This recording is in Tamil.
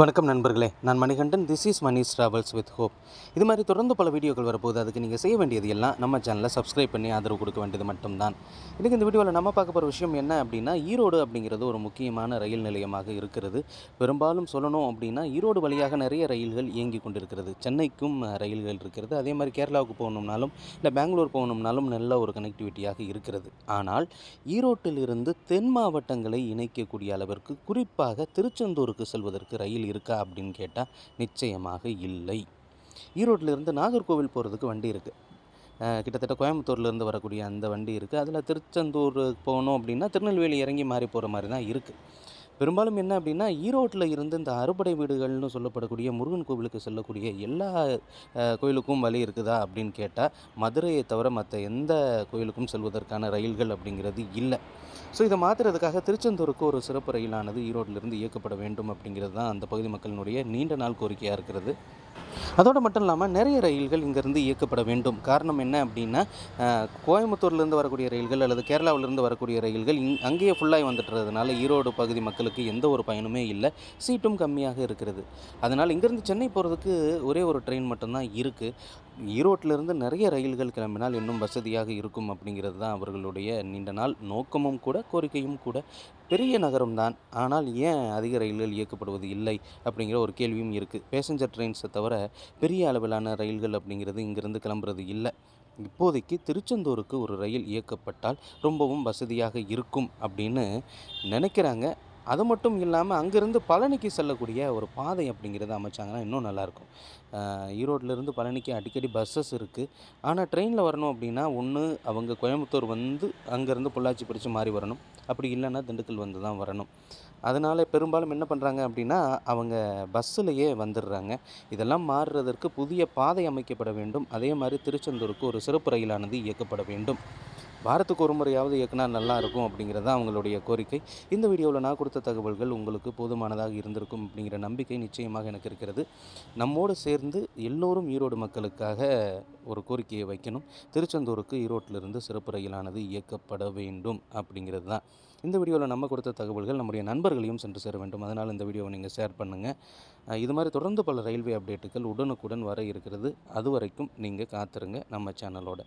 வணக்கம் நண்பர்களே. நான் Manikandan. This is Mani's travels with hope இது மாதிரி தொடர்ந்து பல வீடியோக்கள் வரப்போகுது. அதுக்கு நீங்கள் செய்ய வேண்டியது எல்லாம் நம்ம சேனலை சப்ஸ்கிரைப் பண்ணி ஆதரவு கொடுக்க வேண்டியது மட்டும்தான். இன்றைக்கி இந்த வீடியோவில் நம்ம பார்க்க போகிற விஷயம் என்ன அப்படின்னா ஈரோடு அப்படிங்கிறது ஒரு முக்கியமான ரயில் நிலையமாக இருக்கிறது. பெரும்பாலும் சொல்லணும் அப்படின்னா ஈரோடு வழியாக நிறைய ரயில்கள் இயங்கி கொண்டிருக்கிறது. சென்னைக்கும் ரயில்கள் இருக்கிறது. அதே மாதிரி கேரளாவுக்கு போகணும்னாலும் இல்லை பெங்களூர் போகணும்னாலும் நல்ல ஒரு கனெக்டிவிட்டியாக இருக்கிறது. ஆனால் ஈரோட்டிலிருந்து தென் மாவட்டங்களை இணைக்கக்கூடிய அளவிற்கு குறிப்பாக திருச்செந்தூருக்கு செல்வதற்கு ரயில் இருக்கா அப்படின்னு கேட்டால் நிச்சயமாக இல்லை. ஈரோட்டிலிருந்து நாகர்கோவில் போகிறதுக்கு வண்டி இருக்குது கிட்டத்தட்ட கோயம்புத்தூர்லேருந்து வரக்கூடிய அந்த வண்டி இருக்குது அதில் திருச்செந்தூர் போகணும் அப்படின்னா திருநெல்வேலி இறங்கி மாறி போகிற மாதிரி தான் இருக்குது பெரும்பாலும் என்ன அப்படின்னா ஈரோட்டில் இருந்து இந்த அறுபடை வீடுகள்னு சொல்லப்படக்கூடிய முருகன் கோவிலுக்கு செல்லக்கூடிய எல்லா கோயிலுக்கும் வழி இருக்குதா அப்படின்னு கேட்டால் மதுரையை தவிர மற்ற எந்த கோயிலுக்கும் செல்வதற்கான ரயில்கள் அப்படிங்கிறது இல்லை. ஸோ இதை மாற்றுறதுக்காக திருச்செந்தூருக்கு ஒரு சிறப்பு ரயிலானது ஈரோட்டிலிருந்து இயக்கப்பட வேண்டும் அப்படிங்கிறது தான் அந்த பகுதி மக்களினுடைய நீண்ட நாள் கோரிக்கையாக இருக்கிறது. அதோடு மட்டும் இல்லாமல் நிறைய ரயில்கள் இங்கேருந்து இயக்கப்பட வேண்டும். காரணம் என்ன அப்படின்னா கோயம்புத்தூர்லேருந்து வரக்கூடிய ரயில்கள் அல்லது கேரளாவிலேருந்து வரக்கூடிய ரயில்கள் இங் அங்கேயே ஃபுல்லாகி வந்துட்டுறதுனால ஈரோடு பகுதி மக்கள் மக்களுக்கு எந்த ஒரு பயனுமே இல்லை. சீட்டும் கம்மியாக இருக்கிறது. அதனால் இங்கேருந்து சென்னை போகிறதுக்கு ஒரே ஒரு ட்ரெயின் மட்டும்தான் இருக்குது ஈரோட்டிலிருந்து நிறைய ரயில்கள் கிளம்பினால் இன்னும் வசதியாக இருக்கும் அப்படிங்கிறது தான் அவர்களுடைய நீண்ட நாள் நோக்கமும் கூட கோரிக்கையும் கூட. பெரிய நகரம் தான். ஆனால் ஏன் அதிக ரயில்கள் இயக்கப்படுவது இல்லை அப்படிங்கிற ஒரு கேள்வியும் இருக்குது பேசஞ்சர் ட்ரெயின்ஸை தவிர பெரிய அளவிலான ரயில்கள் அப்படிங்கிறது இங்கிருந்து கிளம்புறது இல்லை. இப்போதைக்கு திருச்செந்தூருக்கு ஒரு ரயில் இயக்கப்பட்டால் ரொம்பவும் வசதியாக இருக்கும் அப்படின்னு நினைக்கிறாங்க. அது மட்டும் இல்லாமல் அங்கேருந்து பழனிக்கு செல்லக்கூடிய ஒரு பாதை அப்படிங்கிறத அமைச்சாங்கன்னா இன்னும் நல்லாயிருக்கும். ஈரோட்டிலேருந்து பழனிக்கு அடிக்கடி பஸ்ஸஸ் இருக்குது ஆனால் ட்ரெயினில் வரணும் அப்படின்னா ஒன்று அவங்க கோயம்புத்தூர் வந்து அங்கேருந்து பொள்ளாச்சி பிடிச்சி மாறி வரணும். அப்படி இல்லைன்னா திண்டுக்கல் வந்து தான் வரணும். அதனால் பெரும்பாலும் என்ன பண்ணுறாங்க அப்படின்னா அவங்க பஸ்ஸுலையே வந்துடுறாங்க. இதெல்லாம் மாறுறதற்கு புதிய பாதை அமைக்கப்பட வேண்டும். அதே மாதிரி திருச்செந்தூருக்கு ஒரு சிறப்பு ரயிலானது இயக்கப்பட வேண்டும். வாரத்துக்கு ஒரு முறையாவது இயக்குனா நல்லா இருக்கும் அப்படிங்கிறது தான் அவங்களுடைய கோரிக்கை. இந்த வீடியோவில் நான் கொடுத்த தகவல்கள் உங்களுக்கு போதுமானதாக இருந்திருக்கும் அப்படிங்கிற நம்பிக்கை நிச்சயமாக எனக்கு இருக்கிறது. நம்மோடு சேர்ந்து எல்லோரும் ஈரோடு மக்களுக்காக ஒரு கோரிக்கையை வைக்கணும். திருச்செந்தூருக்கு ஈரோட்டிலிருந்து சிறப்பு ரயிலானது இயக்கப்பட வேண்டும் அப்படிங்கிறது தான். இந்த வீடியோவில் நம்ம கொடுத்த தகவல்கள் நம்முடைய நண்பர்களையும் சென்று சேர வேண்டும். அதனால் இந்த வீடியோவை நீங்கள் ஷேர் பண்ணுங்கள் இது மாதிரி தொடர்ந்து பல ரயில்வே அப்டேட்டுகள் உடனுக்குடன் வர இருக்கிறது. அது வரைக்கும் நீங்கள் காத்துருங்க நம்ம சேனலோட